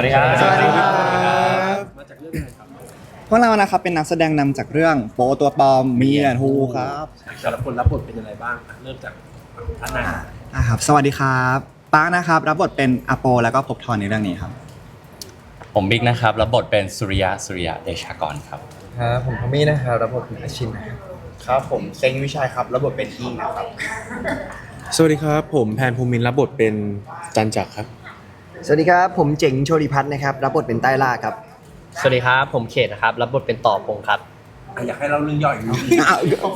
สวัสดีครับสวัสดีครับ มาจากเรื่องอะไรครับพวกเรานะครับเป็นนักแสดงนำจากเรื่องโปตัวปลอมมีแอนฮูครับแต่ละคนรับบทเป็นยังไงบ้างอะเริ่มจากอันไหนอ่าครับ สวัสดีครับป้านะครับ รับบทเป็นอโปแล้วก็ภพบทรในเรื่องนี้ครับ ผมบิ๊กนะครับรับบทเป็นสุริยะสุริยะเดชากรครับ ครับผมทอมมี่นะครับรับบทเป็นอาชินนะครับครับผมเซ็งวิชัยครับระบบเป็นอิงนะครับ สวัสดีครับ ผมแพนภูมินทร์รับบทเป็นจันจักรครับ สวัสดีครับ ผมเจ๋งโชติพัฒน์นะครับ รับบทเป็นใต้ล่าครับ สวัสดีครับ ผมเขตนะครับ รับบทเป็นต่อพงครับ อะอยากให้เราเรื่องย่อยอีกนิดนึงอ้าว เรียกว่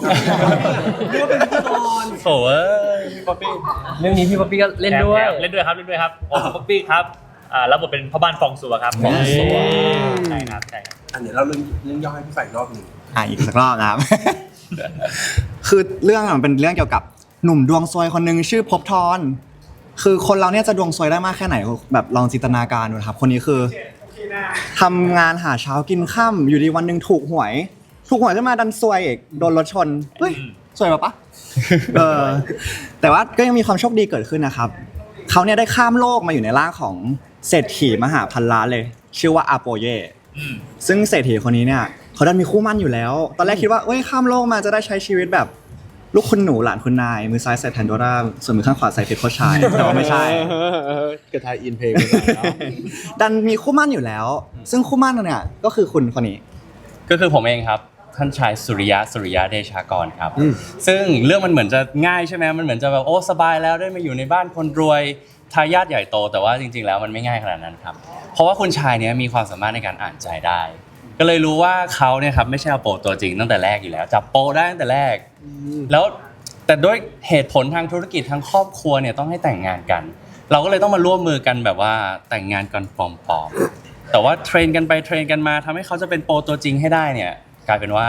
าเป็นพิธีกรโถ่เอ้ยพี่ป๊อปปี้เรื่องนี้พี่ป๊อปปี้ก็เล่นด้วย แถมเล่นด้วยครับเล่นด้วยครับผมป๊อปปี้ครับอ่ารับบทเป็นพ่อบ้านฟองสัวครับฟองสัว ใช่ครับใช่ครับอันเดี๋ยวเราเรื่องเรื่องย่อให้พี่ฝ่ายรอบหนึ่งอ่าอีกสักรอบนะครับ คือเรื่องมันเป็นเรื่องเกี่ยวกับหนุ่มดวงซวยคนหนึ่งชื่อภพบทร คือคนเราเนี่ยจะดวงซวยได้มากแค่ไหนแบบลองจินตนาการดูนะครับ คนนี้คือทำงานหาเช้ากินค่ำอยู่ดีวันหนึ่งถูกหวย ถูกหวยขึ้นมาดันซวยอีกโดนรถชนเฮ้ยซวยปะปะเออแต่ว่าก็ยังมีความโชคดีเกิดขึ้นนะครับเขาเนี่ยได้ข้ามโลกมาอยู่ในร่างของเศรษฐีมหาพันล้านเลย ชื่อว่าอาโปเย่อืมซึ่งเศรษฐีคนนี้เนี่ยเขาดันมีคู่มั่นอยู่แล้ว ตอนแรกคิดว่าเอ้ยข้ามโลกมาจะได้ใช้ชีวิตแบบ ลูกคุณหนูหลานคุณนาย มือซ้ายใส่แพนโดร่าส่วนมือข้างขวาใส่เพชรโคชายแต่ว่าไม่ใช่ กระทายอินเพลงไปหน่อยเนาะดันมีคู่มั่นอยู่แล้ว ซึ่งคู่มั่นเนี่ยก็คือคุณคนนี้ ก็คือผมเองครับ ท่านชายสุริยะสุริยะเดชากรครับ ซึ่งเรื่องมันเหมือนจะง่ายใช่ไหมมันเหมือนจะแบบโอ้สบายแล้วได้มาอยู่ในบ้านคนรวยทายาทใหญ่โต แต่ว่าจริง ๆ แล้วมันไม่ง่ายขนาดนั้นครับ เพราะว่าคุณชายเนี้ยมีความสามารถในการอ่านใจได้ ก็เลยรู้ว่าเขาเนี่ยครับไม่ใช่อโปตัวจริงตั้งแต่แรกอยู่แล้ว จับโปได้ตั้งแต่แรก แล้วแต่ด้วยเหตุผลทางธุรกิจทางครอบครัวเนี่ยต้องให้แต่งงานกัน เราก็เลยต้องมาร่วมมือกันแบบว่าแต่งงานกันปลอมๆแต่ว่าเทรนกันไปเทรนกันมาทำให้เขาจะเป็นโปรตัวจริงให้ได้เนี่ย กลายเป็นว่า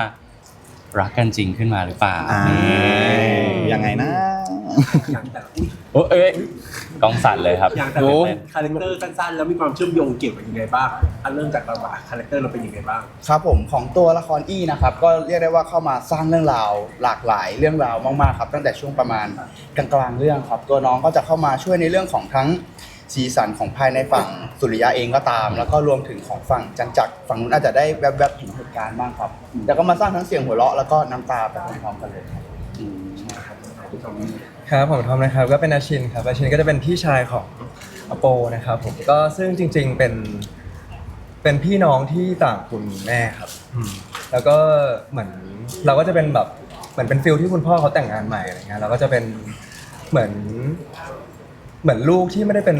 รักกันจริงขึ้นมาหรือเปล่าอ่ายังไงนะ อย่างแต่ละอุ้ยโอ้เอ้ยกองสั่นเลยครับ อย่างแต่ละคาแรคเตอร์สั้นๆ แล้วมีความเชื่อมโยงเกี่ยวกับยังไงบ้างอันเริ่มจากเราอะคาแรคเตอร์เราเป็นยังไงบ้าง ครับผมของตัวละครอี้นะครับก็เรียกได้ว่าเข้ามาสร้างเรื่องราวหลากหลายเรื่องราวมากๆครับ ตั้งแต่ช่วงประมาณกลางๆเรื่องครับ ตัวน้องก็จะเข้ามาช่วยในเรื่องของทั้งสีสันของภายในฝั่งสุริยะเองก็ตาม แล้วก็รวมถึงของฝั่งจันจักรฝั่งนู้นอาจจะได้แวบๆถึงเหตุการณ์บ้างครับแล้วก็มาสร้างทั้งเสียงหัวเราะแล้วก็น้ำตาไปพร้อมๆกันเลยครับพี่ทอมมี่ ครับผมทอมนะครับก็เป็นอาชินครับอาชินก็จะเป็นพี่ชายของอโปนะครับผมก็ซึ่งจริง ๆเป็น เป็นพี่น้องที่ต่างคุณแม่ครับอืมแล้วก็เหมือนเราก็จะเป็นแบบเหมือนเป็นฟิลที่คุณพ่อเขาแต่งงานใหม่อะไรเงี้ยเราก็จะเป็นเหมือน เหมือนลูกที่ไม่ได้เป็น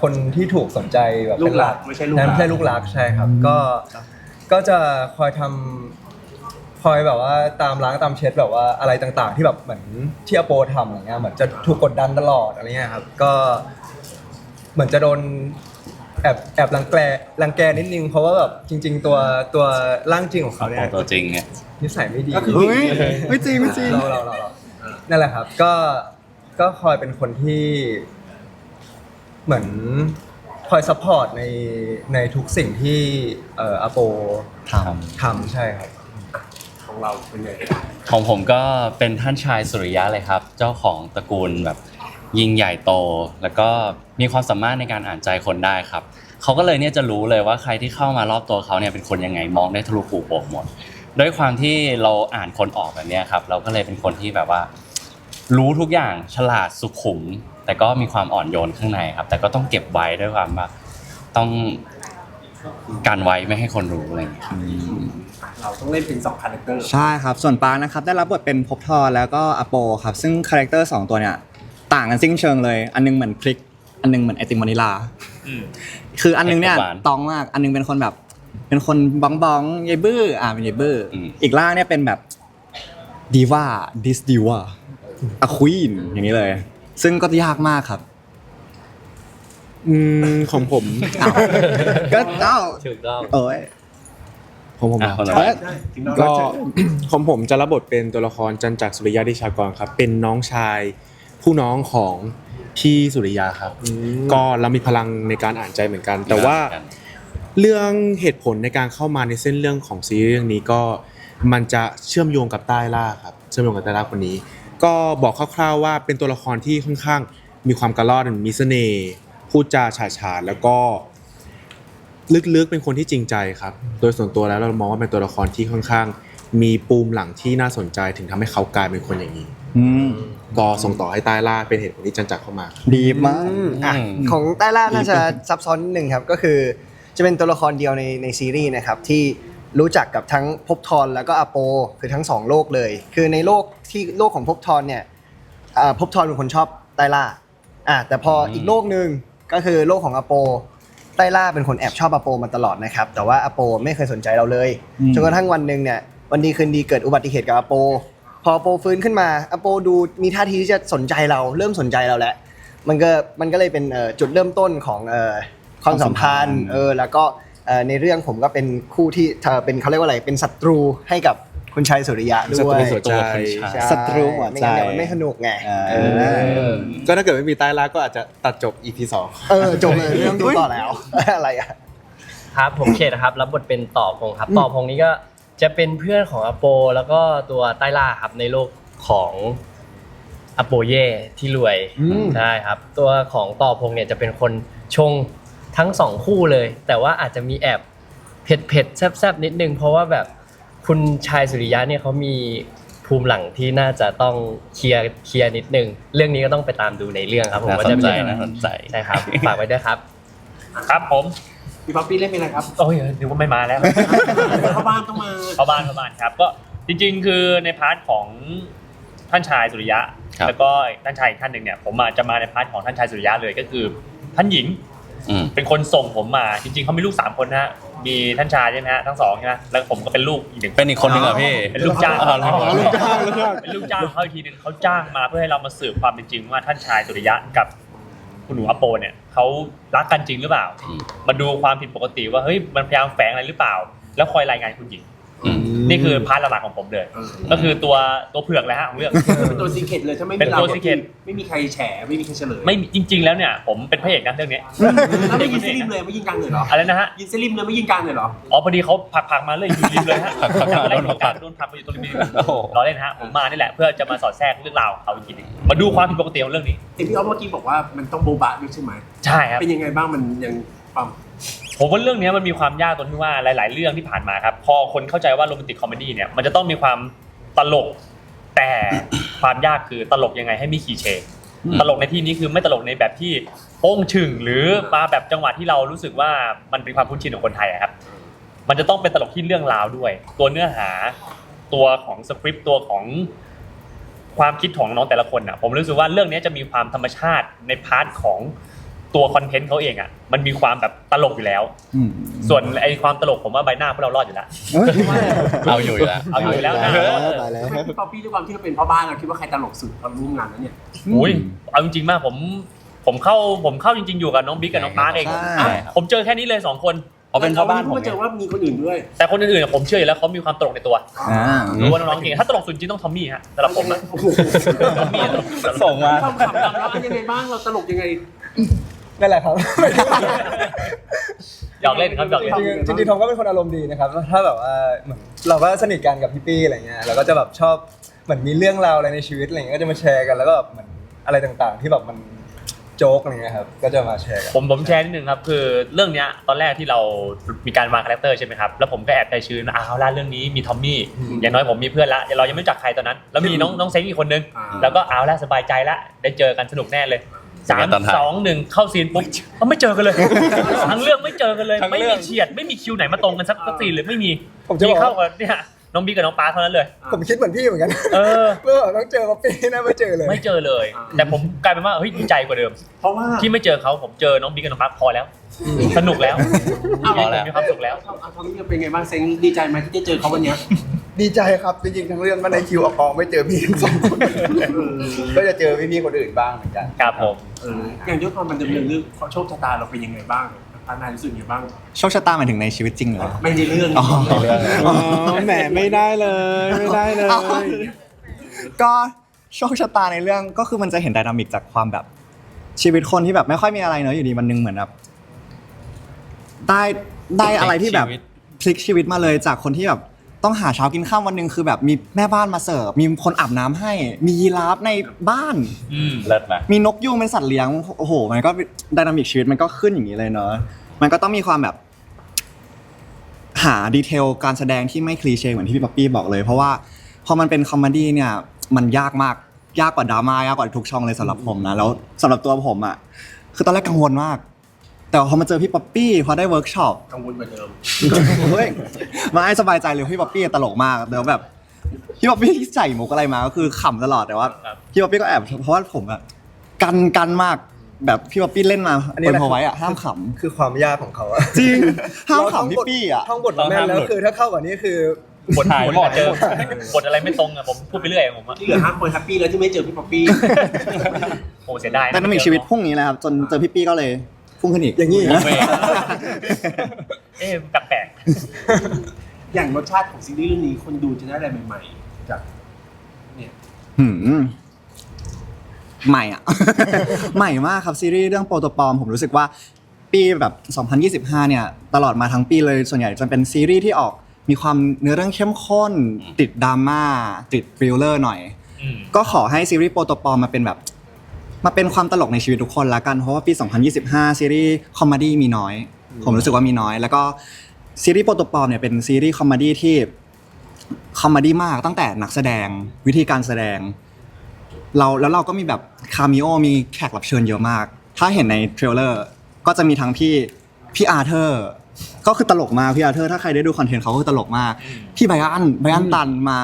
คนที่ถูกสนใจแบบลูเป็กนหหลัลักกไม่ใช่ลูกหลานไม่ใช่ลูกรักใช่ครับ ก็ก็จะคอยทำ คอยแบบว่าตามล้างตามเช็ดแบบว่าอะไรต่างๆ ที่แบบเหมือนที่อโปทำอะไรเงี้ยเหมือนจะถูกกดดันตลอดอะไรเงี้ยครับก็ เหมือนจะโดนแอบแอบรังแกรังแกนิดนึงเพราะว่าแบบจริง ๆ ตัวตัวร่างจริงของเขาโปเนี่รยตัวจริงเนี่ยนิสัยไม่ดีก็คือเฮ้ยไม่จริงไม่จริงเราเราเราเรานั่นแหละครับ ก็ก็คอยเป็นคนที่ เหมือนคอยซัพพอร์ตในในทุกสิ่งที่เอ่ออโปททำใช่ครับ ของเราเป็นไงของผมก็เป็นท่านชายสุริยะเลยครับ เจ้าของตระกูลแบบยิ่งใหญ่โต แล้วก็มีความสามารถในการอ่านใจคนได้ครับเขาก็เลยเนี่ยจะรู้เลยว่าใครที่เข้ามารอบตัวเขาเนี่ยเป็นคนยังไงมองได้ทะลุปูโป่งหมดด้วยความที่เราอ่านคนออกแบบนี้ครับ เราก็เลยเป็นคนที่แบบว่า รู้ทุกอย่างฉลาดสุขุม แต่ก็มีความอ่อนโยนข้างในครับ แต่ก็ต้องเก็บไว้ด้วยความว่าต้องการไว้ไม่ให้คนรู้อะไรอย่างเงี้ย เราต้องเล่นเป็นสองคาแรคเตอร์ำใช่ครับ ส่วนปางนะครับได้รับบทเป็นภพบทรแล้วก็อโปครับ ซึ่งคาแรคเตอร์สองตัวเนี่ยต่างกันสิ้นเชิงเลย อันหนึงเหมือนพริก อันหนึงเหมือนไอติมวานิลาอืมคืออันหนึงเนี่ยเผ็ดกับหวานตองมาก อันหนึงเป็นคนแบบ เป็นคนบ้องบ้องๆยายบื้ออ่าเป็นยายบื้ออมอีกล่างเนี่ยเป็นแบบดีว่าดิสดีว่าอะควีนอย่างนี้เลย ซึ่งก็ยากมากครับอืมของผมอ้าวก็เอ้าถูกต้องเอ้ย ของผมอะอะคนละเอ้ยใช่ถึงน้องก็ ของผมจะรับบทเป็นตัวละครจันจักรสุริยะเดชากรครับ เป็นน้องชายผู้น้องของพี่สุริยาครับ ก็เรามีพลังในการอ่านใจเหมือนกัน แต่ว่าเรื่องเหตุผลในการเข้ามาในเส้นเรื่องของซีรีส์เรื่องนี้ก็มันจะเชื่อมโยงกับใต้ล่าครับเชื่อมโยงกับใต้ล่าคนนี้ ก็บอกคร่าวๆว่าเป็นตัวละครที่ค่อนข้างมีความกระล่อนมีเสน่ห์พูดจาฉาฉานแล้วก็ ลึกๆเป็นคนที่จริงใจครับ โดยส่วนตัวแล้วเรามองว่าเป็นตัวละครที่ค่อนข้าง มีปูมหลังที่น่าสนใจถึงทำให้เขากลายเป็นคนอย่างนี้ อืมก็ส่งต่อให้ใต้ล่าเป็นเหตุผลที่จันจักรเข้ามา ดีมากอะของใต้ล่าน่าจะซับซ้อนนิดนึงครับก็คือ จะเป็นตัวละครเดียวในในซีรีส์นะครับที่รู้จักกับทั้งภพทรแล้วก็อโปคือทั้งสองโลกเลย คือในโลกที่โลกของภพทรเนี่ยอ่าภพทรเป็นคนชอบใต้ล่าอะแต่พออีกโลกหนึ่งก็คือโลกของอโปใต้ล่าเป็นคนแอบชอบอโปมาตลอดนะครับ แต่ว่าอโปไม่เคยสนใจเราเลยอืมจนกระทั่งวันหนึ่งเนี่ยวันดีคืนดีเกิดอุบัติเหตุกับอโป พออโปฟื้นขึ้นมาอโปดูมีท่าทีที่จะสนใจเราเริ่มสนใจเราแล้วมันก็มันก็เลยเป็นเอ่อจุดเริ่มต้นของเอ่อความสัมพันธ์เออแล้วก็เอ่อในเรื่องผมก็เป็นคู่ที่เธอเป็นเขาเรียกว่าอะไรเป็นศัตรูให้กับ คุณชัยสุริยะด้ศัวตรูยหัวใจ ใช่ศัตรูหัวใจ ไม่งั้นเดี๋ยวมันไม่สนุกไงอ่าเออก็ถ้าเกิดไม่มีใต้ล่าก็อาจจะตัดจบ EP สอง เออจบเลยไม่ต้องดูต่อแล้ว อะไรอะ ครับผมเขตนะครับรับบทเป็นต่อพงครับต่อพงนี้ก็จะเป็นเพื่อนของอโป แล้วก็ตัวใต้ล่าครับในโลกของอโปเย่ที่รวยใช่ครับ ตัวของต่อพงเนี่ยจะเป็นคนชงทั้งสองคู่เลย แต่ว่าอาจจะมีแอบเผ็ดเผ็ดๆแซบๆนิดนึง เพราะว่าแบบ คุณชายสุริยะเนี่ยเขามีภูมิหลังที่น่าจะต้องเคลียร์เคลียร์นิดนึง เรื่องนี้ก็ต้องไปตามดูในเรื่องครับผมน่าว่าสจะนมีใจอะไรน่าสนใจ ใช่ครับ ฝากไว้ด้วยครับ ครับผมพี่ป๊อปปี้เล่นเป็นอะไรครับโอ้ยนึกว่าไม่มาแล้ว เข้าบ้านต้องมา เข้าบ้านเข้าบ้านครับก็จริงๆ คือในพาร์ทของท่านชายสุริยะ ครับ แล้วก็ท่านชายอีกท่านหนึ่งเนี่ยผมอาจจะมาในพาร์ทของท่านชายสุริยะเลยก็คือ ท่านหญิงอืม เป็นคนส่งผมมาจริง ๆเขามีลูกสามคนนะฮะ มีท่านชายใช่ไหมฮะทั้งสองใช่ไหมแล้วผมก็เป็นลูกอีกหนึ่ง เป็นอีกคนหนึ่งเหรอพี่เป็นลูกจ้างอ๋อลูกจ้าง เป็นลูกจ้างเขาอีกทีหนึ่งเขาจ้างมาเพื่อให้เรามาสืบความเป็นจริงว่าท่านชายสุริยะกับคุณหนูอโปเนี่ยเขารักกันจริงหรือเปล่าอืมมาดูความผิดปกติว่าเฮ้ยมันพยายามแฝงอะไรหรือเปล่า แล้วคอยรายงานคุณหญิงอืม นี่คือพาร์ทหลักๆของผมเลยเออก็คือตัวตัวเผือกเลยฮะของเรื่อง เป็นตัวซีเคตเลยถ้าไม่เป็มีนเราตัว secret ไม่มีใครแฉไม่มีใครเฉลยไม่มีจริง ๆ แล้วเนี่ย ผมเป็นพระเอกนะเรื่องนี้ แล้วไม่ยินสลิมเลยไม่ยิงกลางเลยเหรออะไรนะฮะ ยินสลิมเลยไม่ยิงกลางเลยเหรออ๋อพอดีเขาผลักผลักๆมาเลยอยู่ริมเลยฮะผลักๆมาอะไรโดนผลัก โดนผลักไปอยู่ตรงริมโอ้โหรอเล่นฮะผมมานี่แหละเพื่อจะมาสอดแทรกเรื่องราวของเขาอีกทีหนึงมาดูความผิดปกติของเรื่องนี้ เห็นพี่ออฟเมื่อกี้บอกว่ามันต้องโบบะด้วยใช่ไหมใช่ครับ เป็นยังไงบ้างมันยังความ ผมว่าเรื่องนี้มันมีความยากตรงที่ว่าหลาย ๆ เรื่องที่ผ่านมาครับ พอคนเข้าใจว่าโรแมนติกคอมเมดี้เนี่ยมันจะต้องมีความตลก แต่ความยากคือตลกยังไงให้ไม่ขีเชอืมตลกในที่นี้คือไม่ตลกในแบบที่โป้งชึงหรือมาแบบจังหวะที่เรารู้สึกว่ามันเป็นความคุ้นชินของคนไทยอะครับ มันจะต้องเป็นตลกที่เรื่องราวด้วย ตัวเนื้อหาตัวของสคริปต์ตัวของความคิดของน้องแต่ละคนอะผมรู้สึกว่าเรื่องนี้จะมีความธรรมชาติในพาร์ทของ ตัวคอนเทนต์เขาเองอะมันมีความแบบตลกอยู่แล้วอืมส่วนไอ้ความตลกผมว่าใบหน้าพวกเรารอดอยู่แล้ว เอาอยู่อยู่แล้วเอาอยู่แล้วนะตายแล้วทำไมพี่ป๊อปปี้ด้วยความที่เราเป็นพ่อบ้านเราคิดว่าใครตลกสุดตอนร่วมงานนั้นเนี่ยอุ้ยเอาจริงๆมากผมผมเข้าผมเข้าจริง ๆอยู่กับน้องบิ๊กกับน้องปาร์คเองใช่ผมเจอแค่นี้เลยสองคนเอาเป็นพ่อบ้านเราผมไม่รู้ว่าเจอว่ามีคนอื่นด้วย แต่คนอื่นๆอะผมเชื่ออยู่แล้วเขามีความตลกในตัวอ่ารู้ว่าน้องๆเก่งถ้าตลกสุดจริงต้องทอมมี่ฮะสำหรับผมนะโอ้โหทอมมี่อะตลกสุดส่งมาความขำเราเป็นยังไงบ้างเราตลกยังไง นั่นแหละครับ หยอกเล่นครับหยอกเล่น จริงๆจริงๆทอมก็เป็นคนอารมณ์ดีนะครับ ถ้าแบบว่าเหมือนเราก็สนิทกันกับพี่ปี้อะไรเงี้ยเราก็จะแบบชอบเหมือนมีเรื่องราวอะไรในชีวิตอะไรเงี้ยก็จะมาแชร์กันแล้วก็แบบเหมือนอะไรต่างๆ ที่แบบมันโจ๊กอะไรเงี้ยครับก็จะมาแชร์กันผมผมแชร์นิดนึงครับคือเรื่องเนี้ยตอนแรกที่เรามีการวางคาแรคเตอร์ใช่ไหมครับแล้วผมก็แอบใจชื้นอ้าวล่ะเรื่องนี้มีทอมมี่อย่างน้อยผมมีเพื่อนละเรายังไม่รู้จักใครตอนนั้น แล้วมีน้องน้องเซ้งอีกคนนึงอ่าแล้วก็เอาละสบายใจละได้เจอกันสนุกแน่เลย สามตอนถ่ายสองหนึ่งเข้าซีนปุ๊บก็ไม่เจอกันเลยทั้งเรื่องไม่เจอกันเลยทั้งไม่เรื่มีองเฉียดไม่มีคิวไหนมาตรงกันสักสักซีนเลยไม่มีผมจะบอกเข้ากับเนี่ย น้องบีกับน้องปาเท่านั้นเลย ผมคิดเหมือนพี่เหมือนกันเออเมื่อต้องเจอมาปีนะไม่เจอเลย ไม่เจอเลย แต่ผมกลายเป็นว่าเฮ้ยดีใจกว่าเดิม เพราะว่าที่ไม่เจอเขาผมเจอน้องบีกับน้องปาพอแล้ว สนุกแล้วเอาพอแล้วมีความสุขแล้วเอาทอมมี่เป็นไงบ้างเซ็งดีใจไหมที่ได้เจอเขาวันเนี้ยดีใจครับจริงๆทั้งเรื่องก็ในคิวออกกองไม่เจอพี่ทั้งสองคนก็จะเจอพี่ๆคนอื่นบ้างเหมือนกันครับผมเอออย่างด้วยความมันดำเนินเรื่องโชคชะตาเราเป็นยังไงบ้าง พานายรู้สึกยังไงบ้าง โชคชะตาหมายถึงในชีวิตจริงเหรอ ไม่ในเรื่องอ๋อ อ๋อแหมไม่ได้เลยไม่ได้เลย ก็โชคชะตาในเรื่องก็คือมันจะเห็นไดนามิกจากความแบบชีวิตคนที่แบบไม่ค่อยมีอะไรเนอะอยู่ดีมันนึงเหมือนแบบได้ได้อะไรที่แบบชีวิตพลิกชีวิตมาเลยจากคนที่แบบ ต้องหาเช้ากินข้าววันหนึ่งคือแบบมีแม่บ้านมาเสิร์ฟมีคนอาบน้ำให้ มียีราฟในบ้าน อืม เลิศนะ มีนกยูงเป็นสัตว์เลี้ยงโอ้โห มันก็ไดนามิกชีวิตมันก็ขึ้นอย่างนี้เลยเนอะมันก็ต้องมีความแบบ หาดีเทลการแสดงที่ไม่คลีเช่เหมือนที่พี่ป๊อปปี้บอกเลย เพราะว่าพอมันเป็นคอมเมดี้เนี่ย มันยากมากยากกว่าดราม่ายากกว่าทุกช่องเลยสำหรับผมนะแล้วสำหรับตัวผมอะคือตอนแรกกังวลมาก แต่พอมาเจอพี่ป๊อปปี้พอได้เวิร์กช็อปกังวลกว่าเดิมเฮ้ยมาให้สบายใจเลยพี่ป๊อปปี้ตลกมากเดี๋ยวแบบพี่ป๊อปปี้ใส่มุกอะไรมาก็คือขำตลอดแต่ว่าครับพี่ป๊อปปี้ก็แอบเพราะว่าผมแบบกันกันมากแบบพี่ป๊อปปี้เล่นมาอันนี้เปิดแหละพอไว้อะห้ามขคือความยากของเขาอะำจริงห้ามเรท่องขำพี่บทปี้อะ ท่องบทมาแม่นแล้วคือถ้าเข้ากว่านี้คือบทหายหมดเจอบทอะไรไม่ตรงอะผมพูดไปเรื่อยอะผมอะที่เหลือห้าคนแฮปปี้แล้วที่ไม่เจอพี่ป๊อปปี้โอ้เสียดายะ แต่มันมีชีวิตพุ่งนี้แหละครับ จนเจอพี่ปี้ก็เลย พุ่งขึ้นอีกอย่างนี้โอเคเอ๊ะแปลกอย่างรสชาติของซีรีส์เรื่องนี้คนดูจะได้อะไรใหม่ๆจากเนี่ยหืมใหม่อะ ใหม่มากครับซีรีส์เรื่องโปรโตปอม ผมรู้สึกว่าปีแบบ 2025 เนี่ย ตลอดมาทั้งปีเลยส่วนใหญ่จะเป็นซีรีส์ที่ออกมีความเนื้อเรื่องเข้มข้น ติดดราม่าติดทริลเลอร์หน่อย ๆอืม ก็ขอให้ซีรีส์โปรโตปอมมาเป็นแบบ มาเป็นความตลกในชีวิตทุกคนละกัน เพราะว่าปี 2025 ซีรีส์คอมเมดี้มีน้อย ผมรู้สึกว่ามีน้อย แล้วก็ซีรีส์โปรโตปอมเนี่ยเป็นซีรีส์คอมเมดี้ที่คอมเมดี้มากตั้งแต่นักแสดงวิธีการแสดง เราแล้วเราก็มีแบบคาเมโอมีแขกรับเชิญเยอะมาก ถ้าเห็นในเทรลเลอร์ก็จะมีทั้งพี่พี่อาร์เธอร์ก็คือตลกมากพี่อาร์เธอร์ถ้าใครได้ดูคอนเทนต์เขาก็คือตลกมาก พี่ไบอันไบอันตันมา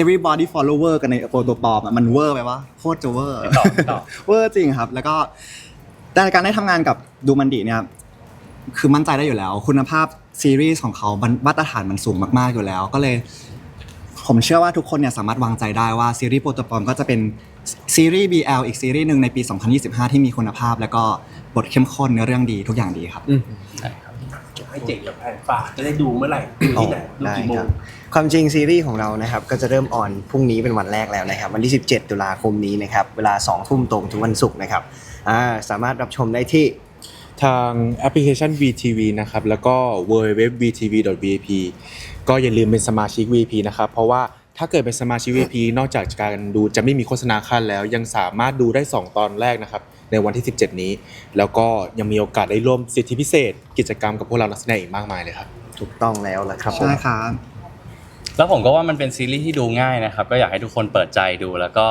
everybody follower กันในโปรโตปอมอะมันเวอร์ไปวะโคตรจะเวอร์ต่อต่อ เวอร์จริงครับ แล้วก็แต่การได้ทำงานกับดูมันดีเนี่ย คือมั่นใจได้อยู่แล้ว คุณภาพซีรีส์ของเขามันมาตรฐานมันสูงมากๆอยู่แล้ว ก็เลย ผมเชื่อว่าทุกคนเนี่ยสามารถวางใจได้ว่าซีรีส์โปรโตปอมก็จะเป็นซีรีส์ BL อีกซีรีส์หนึ่งในปี 2025 ที่มีคุณภาพ แล้วก็บทเข้มข้นเนื้อเรื่องดีทุกอย่างดีครับใช่ครับ ให้เจ๋งกับแผนฝากจะได้ดูเมื่อไหร่ดูที่ไหนดูได้กี่โมคงรับความจริงซีรีส์ของเรานะครับก็จะเริ่มออนพรุ่งนี้เป็นวันแรกแล้วนะครับวันที่ 17 ตุลาคมนี้นะครับเวลา2ทุ่มตรงทุกวันศุกร์นะครับอ่าสามารถรับชมได้ที่ ทางแอปพลิเคชัน VTV นะครับ แล้วก็ www.vtv.vip ก็อย่าลืมเป็นสมาชิก VIP นะครับ เพราะว่าถ้าเกิดเป็นสมาชิก VIP นอกจากการดูจะไม่มีโฆษณาขั้นแล้ว ยังสามารถดูได้ 2 ตอนแรกนะครับ ในวันที่ 17 นี้ แล้วก็ยังมีโอกาสได้ร่วมสิทธิพิเศษ กิจกรรมกับพวกเรานักแสดงอีกมากมายเลยครับ ถูกต้องแล้วละครับผม ใช่ครับแล้วผมก็ว่ามันเป็นซีรีส์ที่ดูง่ายนะครับ ก็อยากให้ทุกคนเปิดใจดูแล้วก็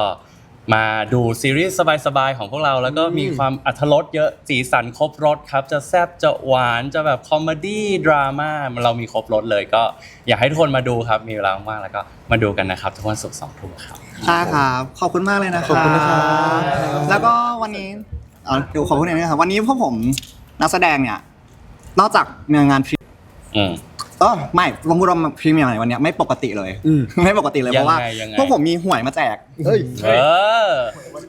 มาดูซีรีส์สบายๆของพวกเราแล้วก็มีความอัธรสเยอะสีสันครบรสครับ จะแซ่บจะหวานจะแบบคอมเมดี้ดราม่าเรามีครบรสเลยก็อยากให้ทุกคนมาดูครับ มีเวลาว่างๆแล้วก็มาดูกันนะครับ ทุกวันศุกร์สองทุ่มครับ ใช่ครับขอบคุณมากเลยนะครับขอบคุณนะครับ แล้วก็วันนี้เอาเดี๋ยวขอบคุณหน่อยนะครับวันนี้พวกผมนักแสดงเนี่ย นอกจากงานพรีอืม เออไม่ผมพูดว่าพรีเมียร์ในวันเนี้ยไม่ปกติเลยไม่ปกติเลยยังไงเพราะว่ายังไง พวกผมมีหวยมาแจก เฮ้ย เออ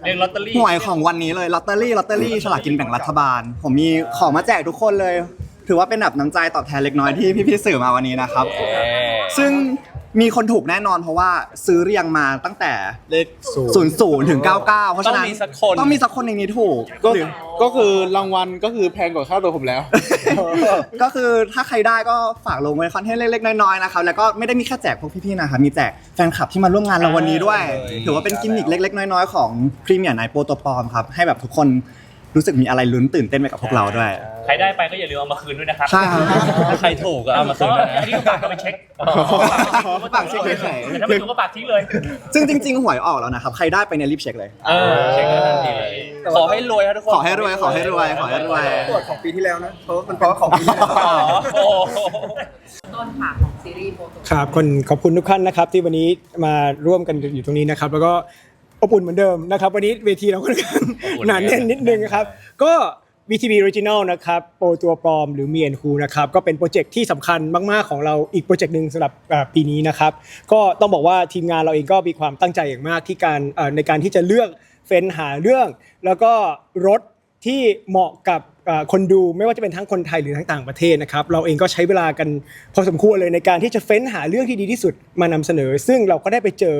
เรียกลอตเตอรี่ หวยของวันนี้เลยลอตเตอรี่ลอตเตอรี่ฉลากกินแบ่งรัฐบาล ผมมีของมาแจกทุกคนเลย ถือว่าเป็นแบบน้ำใจตอบแทนเล็กน้อยที่พี่ๆสื่อมาวันนี้นะครับเย้ซึ่ง มีคนถูกแน่นอนเพราะว่าซื้อเรียงมาตั้งแต่เลข0 0ถึง 99 เพราะฉะนั้นต้องมีสักคน ต้องมีสักคนในนี้ถูกก็หรือก็คือรางวัลก็คือแพงกว่าค่าตัวผมแล้ว ก็คือถ้าใครได้ก็ฝากลงไว้คอนเทนต์เล็กๆน้อยๆนะครับแล้วก็ไม่ได้มีแค่แจกพวกพี่ๆนะครับมีแจกแฟนคลับที่มาร่วมงานเราวันนี้ด้วยถือว่าเป็นกิมมิคเล็กๆน้อยๆของพรีเมียร์ไนโปรโตปอมครับให้แบบทุกคน รู้สึกมีอะไรลุ้นตื่นเต้นไปกับพวกเราด้วย ใครได้ไปก็อย่าลืมเอามาคืนด้วยนะครับใช่ครับ ถ้าใครถูกก็เอามาคืนอ๋อนะอันนี้ก็ฝากเอาไปเช็คฝากเช็คเฉยๆ แต่ถ้าไม่ถูกก็ฝากทิ้งเลย ซึ่งจริง ๆ หวยออกแล้วนะครับ ใครได้ไปเนี่ยรีบเช็คเลย เออเช็คกันทันทีเลยขอให้รวยครับทุกคนขอให้รวยขอให้รวยขอให้รวย ตรวจของปีที่แล้วนะ เพราะว่ามันเพราะว่าของปีที่แล้ว อ๋อโอ้โห ต้นค่ะของซีรีส์โปรโตครับคนขอบคุณทุกท่านนะครับที่วันนี้มาร่วมกันอยู่ตรงนี้นะครับ แล้วก็ อบอุ่นเหมือนเดิมนะครับ วันนี้เวทีเราค่อนข้างอบอุ่นหนาแน่นนิดนึงนะครับ ก็ VTV Original นะครับโปรตัวปลอมหรือเมียนคูนะครับก็เป็นโปรเจกต์ที่สำคัญมากๆของเราอีกโปรเจกต์หนึ่งสำหรับเอ่อปีนี้นะครับก็ต้องบอกว่าทีมงานเราเองก็มีความตั้งใจอย่างมากที่การเอ่อในการที่จะเลือกเฟ้นหาเรื่อง แล้วก็รถที่เหมาะกับเอ่อคนดูไม่ว่าจะเป็นทั้งคนไทยหรือทั้งต่างประเทศนะครับเราเองก็ใช้เวลากันพอสมควรเลยในการที่จะเฟ้นหาเรื่องที่ดีที่สุดมานำเสนอ ซึ่งเราก็ได้ไปเจอ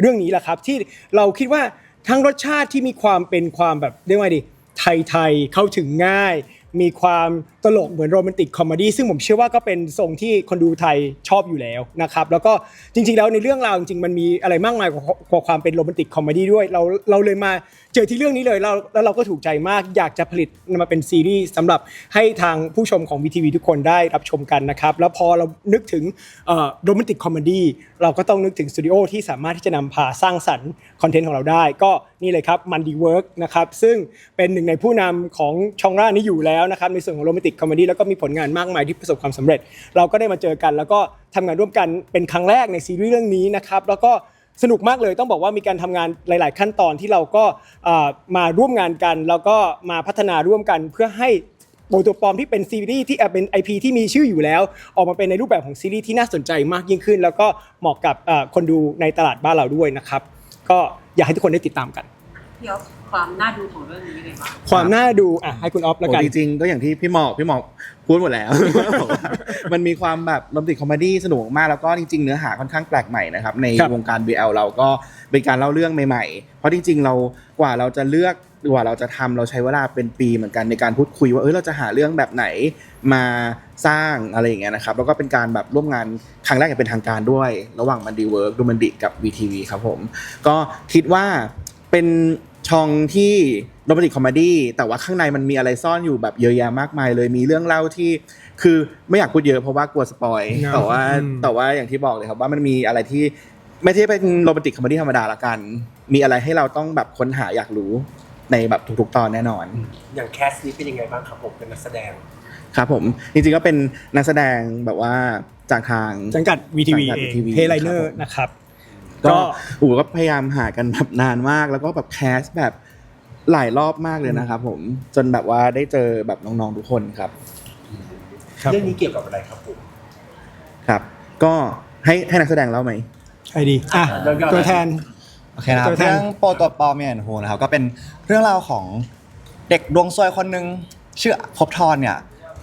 เรื่องนี้แหละครับ ที่เราคิดว่าทั้งรสชาติที่มีความเป็นความแบบเรียกว่าไงดีไทยๆเข้าถึงง่าย มีความตลกเหมือนโรแมนติกคอมเมดี้ซึ่งผมเชื่อว่าก็เป็นทรงที่คนดูไทยชอบอยู่แล้วนะครับแล้วก็จริงๆแล้วในเรื่องราวจริงๆมันมีอะไรมากมายกว่ากว่าความเป็นโรแมนติกคอมเมดี้ด้วยเราเราเลยมาเจอที่เรื่องนี้เลยเราแล้วเราก็ถูกใจมากอยากจะผลิตมาเป็นซีรีส์สำหรับให้ทางผู้ชมของ VTV ทุกคนได้รับชมกันนะครับแล้วพอเรานึกถึงโรแมนติกคอมเมดี้เราก็ต้องนึกถึงสตูดิโอที่สามารถที่จะนำพาสร้างสรรค์คอนเทนต์ของเราได้ ก็นี่เลยครับมันดีเวิร์กนะครับซึ่งเป็นหนึ่งในผู้นำของช่องร่านี้อยู่แล้วนะครับในส่วนของโรแมนติกคอมเมดี้แล้วก็มีผลงานมากมายที่ประสบความสำเร็จ เราก็ได้มาเจอกัน แล้วก็ทำงานร่วมกันเป็นครั้งแรกในซีรีส์เรื่องนี้นะครับแล้วก็สนุกมากเลยต้องบอกว่ามีการทำงานหลาย ๆ ขั้นตอนที่เราก็มาร่วมงานกัน แล้วก็มาพัฒนาร่วมกันเพื่อให้โบตัวปลอมที่เป็นซีรีส์ที่เป็น IP ที่มีชื่ออยู่แล้ว ออกมาเป็นในรูปแบบของซีรีส์ที่น่าสนใจมากยิ่งขึ้น แล้วก็เหมาะกับคนดูในตลาดบ้านเราด้วยนะครับ ก็อยากให้ทุกคนได้ติดตามกันเดี๋ยว ความน่าดูของเรื่องนี้ยังไงบ้างความน่าดูอะให้คุณออฟแล้วกัน โอ้จริงๆก็อย่างที่พี่หมอกพี่หมอกพูดหมดแล้วบอกว่ามันมีความแบบโรแมนติกคอมเมดี้สนุกมากแล้วก็จริง ๆ เนื้อหาค่อนข้างแปลกใหม่นะครับในครับวงการ BL เราก็เป็นการเล่าเรื่องใหม่ๆ เพราะจริง ๆ เรากว่าเราจะเลือกกว่าเราจะทำเราใช้เวลาเป็นปีเหมือนกันในการพูดคุยว่าเออเราจะหาเรื่องแบบไหนมาสร้างอะไรอย่างเงี้ยนะครับแล้วก็เป็นการแบบร่วมงานครั้งแรกอย่างเป็นทางการด้วย ระหว่างมันดีเวิร์กดูมันดิกับ VTV ครับผม ก็คิดว่าเป็น ช่องที่โรแมนติกคอมเมดี้แต่ว่าข้างในมันมีอะไรซ่อนอยู่แบบเยอะแยะมากมายเลยมีเรื่องเล่าที่ คือไม่อยากพูดเยอะเพราะว่ากลัวสปอยเนอะแต่ว่าอืมแต่ว่าอย่างที่บอกเลยครับว่ามันมีอะไรที่ไม่ใช่เป็นโรแมนติกคอมเมดี้ธรรมดาละกัน มีอะไรให้เราต้องแบบค้นหาอยากรู้ในแบบทุกๆตอนแน่นอน อย่างแคสนี้เป็นยังไงบ้างครับผมเป็นนักแสดงครับผมจริงๆก็เป็นนักแสดงแบบว่าจากทางสังกัด VTV สังกัดเอง VTV เฮไลเนอครับร์ผมนะครับ ก็ก็โอ้โหก็พยายามหากันแบบนานมาก แล้วก็แบบแคสแบบหลายรอบมากเลยนะครับผมจนแบบว่าได้เจอแบบน้องๆทุกคนครับครับเรื่องนี้เกี่ยวกับอะไรครับผมครับ ก็ให้ให้นักแสดงเล่าไหมใครดีอะตัวแทนโอเคนะครับตัวแทนเรื่องโปรตัวปลอมเมียนโฮนะครับก็เป็นเรื่องราวของเด็กดวงซวยคนหนึ่งชื่อภพบทรเนี่ย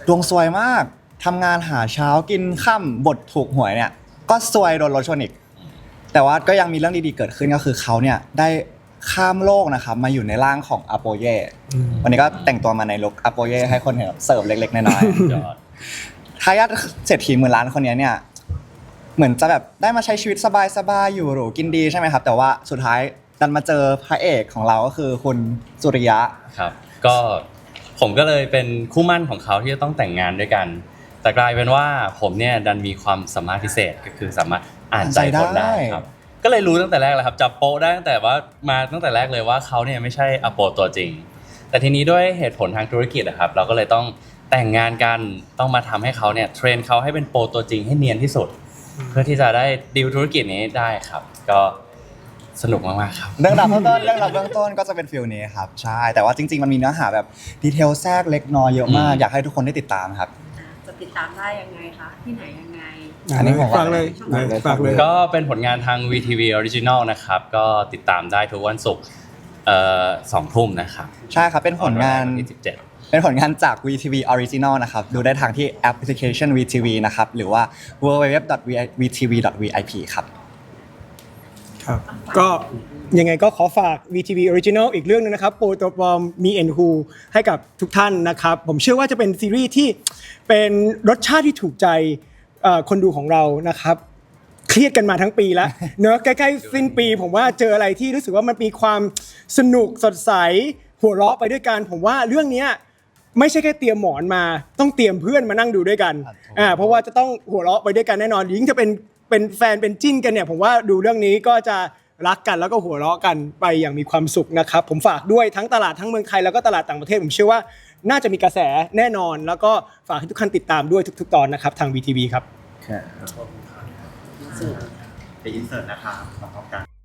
ดวงซวยมากทำงานหาเช้ากินค่ำบทถูกหวยเนี่ย ก็ซวยโดนรถชนอีก แต่ว่าก็ยังมีเรื่องดีๆเกิดขึ้นก็คือเขาเนี่ยได้ข้ามโลกนะครับมาอยู่ในร่างของอโปเย่วันนี้ก็แต่งตัวมาในลุคอโปเย่ให้คนเห็นแบบเสิร์ฟเล็กๆน้อยยอดๆทายาทเศรษฐีหมื่นล้านคนนี้เนี่ยเหมือนจะแบบได้มาใช้ชีวิตสบายๆอยู่หรูกินดีใช่ไหมครับ แต่ว่าสุดท้ายดันมาเจอพระเอกของเราก็คือคุณสุริยะครับ ก็ผมก็เลยเป็นคู่หมั่นของเขาที่จะต้องแต่งงานด้วยกัน แต่กลายเป็นว่าผมเนี่ยดันมีความสามารถพิเศษก็คือสามารถ อ่านใจคนได้ครับก็เลยรู้ตั้งแต่แรกเลยครับจับโปะได้ตั้งแต่ว่ามาตั้งแต่แรกเลยว่าเขาเนี่ยไม่ใช่อโปตัวจริง แต่ทีนี้ด้วยเหตุผลทางธุรกิจนะครับ เราก็เลยต้องแต่งงานกันต้องมาทำให้เขาเนี่ยเทรนเขาให้เป็นโปรตัวจริงให้เนียนที่สุด เพื่อที่จะได้ดีลธุรกิจนี้ได้ครับ ก็สนุกมากๆครับเรื่องราวเบื้องต้นเรื่องราวเบื้องต้นก็จะเป็นฟิลนี้ครับใช่แต่ว่าจริง ๆ มันมีเนื้อหาแบบดีเทลแทรกเล็กน้อยเยอะมากอืมอยากให้ทุกคนได้ติดตามครับจะติดตามได้ยังไงคะที่ไหนยังไง อันนี้ผมว่าฝากเลยฝากเลยก็เป็นผลงานทาง VTV Original นะครับ ก็ติดตามได้ทุกวันศุกร์เอ่อสองทุ่มนะครับ ใช่ครับ เป็นผลงานวันที่17เป็นผลงานจาก VTV Original นะครับ ดูได้ทางที่แอปพลิเคชัน VTV นะครับ หรือว่า www.vtv.vip ครับ ครับ ก็ยังไงก็ขอฝาก VTV Original อีกเรื่องหนึงนะครับโปรตัวปลอมมีเอ็นฮูให้กับทุกท่านนะครับ ผมเชื่อว่าจะเป็นซีรีส์ที่เป็นรสชาติที่ถูกใจเอ่อ คนดูของเรานะครับ เครียดกันมาทั้งปีแล้ว เนอะใกล้ๆสิ้นปี ผมว่าเจออะไรที่รู้สึกว่ามันมีความสนุกสดใสหัวเราะไปด้วยกัน ผมว่าเรื่องเนี้ยไม่ใช่แค่เตรียมหมอนมา ต้องเตรียมเพื่อนมานั่งดูด้วยกันอ่าเพราะว่าจะต้องหัวเราะไปด้วยกันแน่นอนยิ่งจะเป็นเป็นแฟนเป็นจิ้นกันเนี่ย ผมว่าดูเรื่องนี้ก็จะรักกันแล้วก็หัวเราะกันไปอย่างมีความสุขนะครับ ผมฝากด้วยทั้งตลาดทั้งเมืองไทยแล้วก็ตลาดต่างประเทศผมเชื่อว่า น่าจะมีกระแสแน่นอน แล้วก็ฝากให้ทุกท่านติดตามด้วยทุก ๆ ตอนนะครับทาง VTV ครับครับไปอินเสิร์ตนะครับพร้อมกัน